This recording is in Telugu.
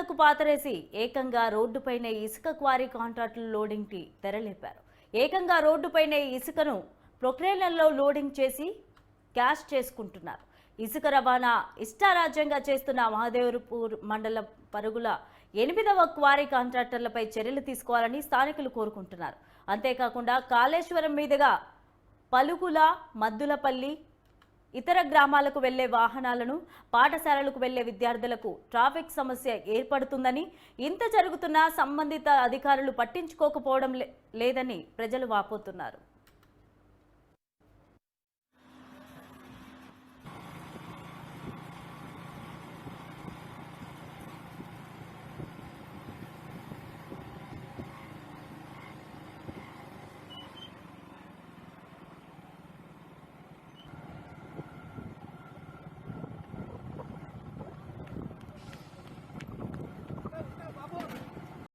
అధికారులకు పాతరేసి ఏకంగా రోడ్డుపైనే ఇసుక క్వారీ కాంట్రాక్టులు లోడింగ్కి తెరలేపారు. ఏకంగా రోడ్డుపైనే ఇసుకను ప్రొక్రేన్లలో లోడింగ్ చేసి క్యాష్ చేసుకుంటున్నారు. ఇసుక రవాణా ఇష్టారాజ్యంగా చేస్తున్న మహాదేవపూర్ మండలం పరుగుల ఎనిమిదవ క్వారీ కాంట్రాక్టర్లపై చర్యలు తీసుకోవాలని స్థానికులు కోరుకుంటున్నారు. అంతేకాకుండా కాళేశ్వరం మీదుగా పలుకుల మద్దులపల్లి ఇతర గ్రామాలకు వెళ్ళే వాహనాలను పాఠశాలలకు వెళ్ళే విద్యార్థులకు ట్రాఫిక్ సమస్య ఏర్పడుతుందని ఇంత జరుగుతున్నా సంబంధిత అధికారులు పట్టించుకోకపోవడం లే- లేదని ప్రజలు వాపోతున్నారు.